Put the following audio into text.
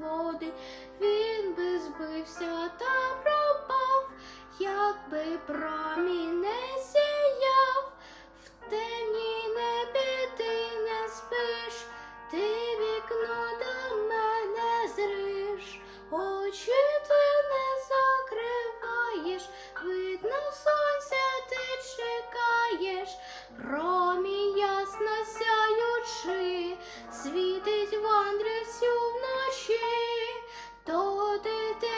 води, він би збився та пропав, якби промінь не сіяв, в темній небі ти не спиш, ти вікно до мене зриш, очі ти не закриваєш, видно, сонця ти чекаєш. Промінь ясно сяючи, світить в てて